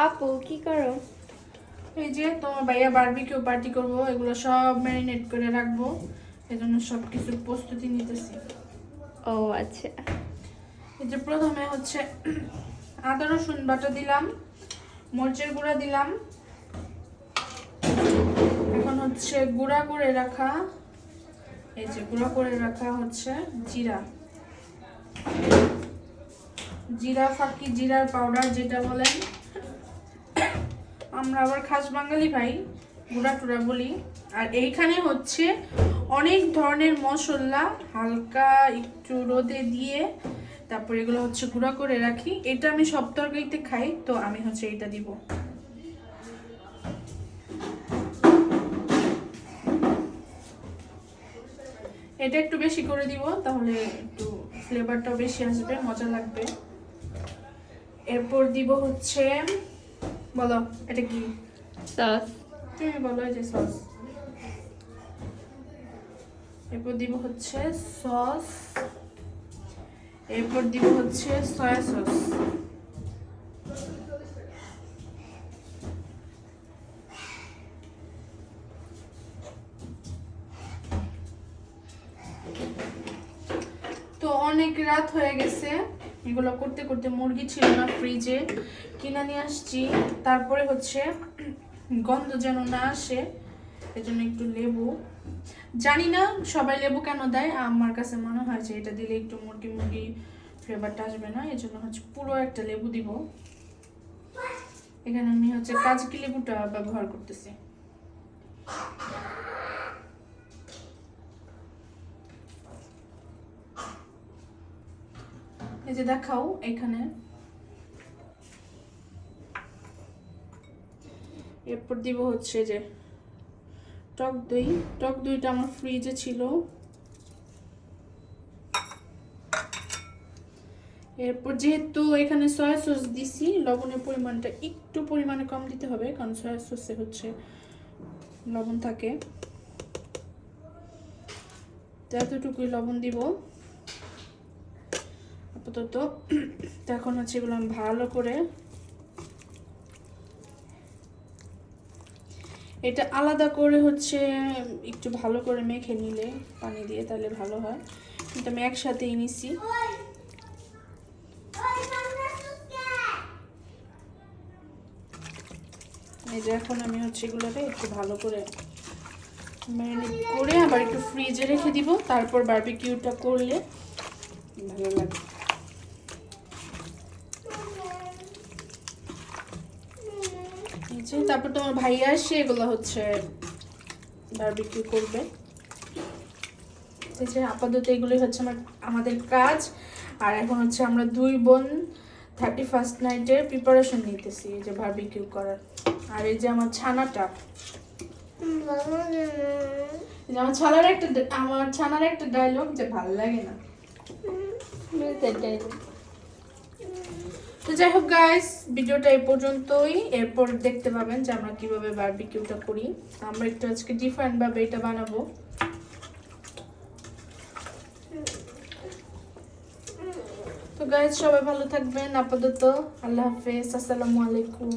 আপু কি করো? এই যে তোমার ভাইয়া বারবিকিউ পার্টি করব এগুলো সব ম্যারিনেট করে রাখব এজন্য সব কিছুর প্রস্তুতি নিতেছি। ও আচ্ছা। এই যে প্রথমে হচ্ছে আদা রসুন বাটা দিলাম মরিচের গুঁড়া দিলাম। এখন হচ্ছে গুঁড়া করে রাখা এই যে গুঁড়া করে রাখা হচ্ছে জিরা। জিরা ফাঁকি জিরার পাউডার যেটা বলেন আমরা আবার খাস বাঙালি ভাই, গুঁড়া টুড়া বলি। আর এইখানে হচ্ছে অনেক ধরনের মশলা হালকা একটু রোদে দিয়ে তারপর এগুলো হচ্ছে গুঁড়া করে রাখি। এটা আমি সব তরকারিতে খাই, তো আমি হচ্ছে এটা দিব। এটা একটু বেশি করে দিব, তাহলে একটু ফ্লেভারটাও বেশি আসবে, মজা লাগবে। এরপর দিব হচ্ছে বলো এটা কি? সস তুমি বলো যে সস এরপর দিব হচ্ছে সস এরপর দিব হচ্ছে সয়া সস তো অনেক রাত হয়ে গেছে। এগুলো করতে করতে মুরগি ছিল না ফ্রিজে কিনে নিয়ে আসছি। তারপরে হচ্ছে গন্ধ যেন না আসে, এজন্য একটু লেবু। জানি না সবাই লেবু কেন দেয়, আমার কাছে মনে হয় যে এটা দিলে একটু মুরগি মুরগি ফ্লেভারটা আসবে না এই জন্য হচ্ছে পুরো একটা লেবু দিব। এখানে আমি হচ্ছে কাজকি লেবুটা ব্যবহার করতেছি। এই যে দেখাও এখানে। এরপর দিব হচ্ছে যে টক দই। টক দইটা আমার ফ্রিজে ছিল। এরপর যেহেতু এখানে সয়া সস দিছি, লবণের পরিমাণটা একটু পরিমাণে কম দিতে হবে, কারণ সয়া সসে হচ্ছে লবণ থাকে। এতটুকুই লবণ দিব। আপাতত। এখন হচ্ছে এগুলো আমি ভালো করে এটা আলাদা করে হচ্ছে একটু ভালো করে মেখে নিলে, পানি দিয়ে তাহলে ভালো হয়। কিন্তু আমি একসাথেই নিছি। এই যে এখন আমি হচ্ছে এগুলোকে একটু ভালো করে ম্যারিনেট করে আবার একটু ফ্রিজে রেখে দিব, তারপর বারবিকিউটা করলে ভালো লাগবে। যে তারপর তোমার ভাইয়া আসে এগুলো হচ্ছে বারবিকিউ করবে। যে আপাতত এগুলোই হচ্ছে আমার, আমাদের কাজ। আর এখন হচ্ছে আমরা দুই বোন থার্টি ফার্স্ট নাইটের প্রিপারেশন নিতেছি, এই যে বারবিকিউ করার। আর এই যে আমার ছানাটা আমার ছানার একটা, আমার ছানার একটা ডায়লগ যে ভালো লাগে না। তো যাই হোক গাইস ভিডিওটা এই পর্যন্তই। এরপর দেখতে পাবেন যে আমরা কীভাবে বারবিকিউটা করি। আমরা একটু আজকে ডিফারেন্ট ভাবে এটা বানাবো। তো গাইস সবাই ভালো থাকবেন, আপাতত। আল্লাহ হাফেজ, আসসালামু আলাইকুম।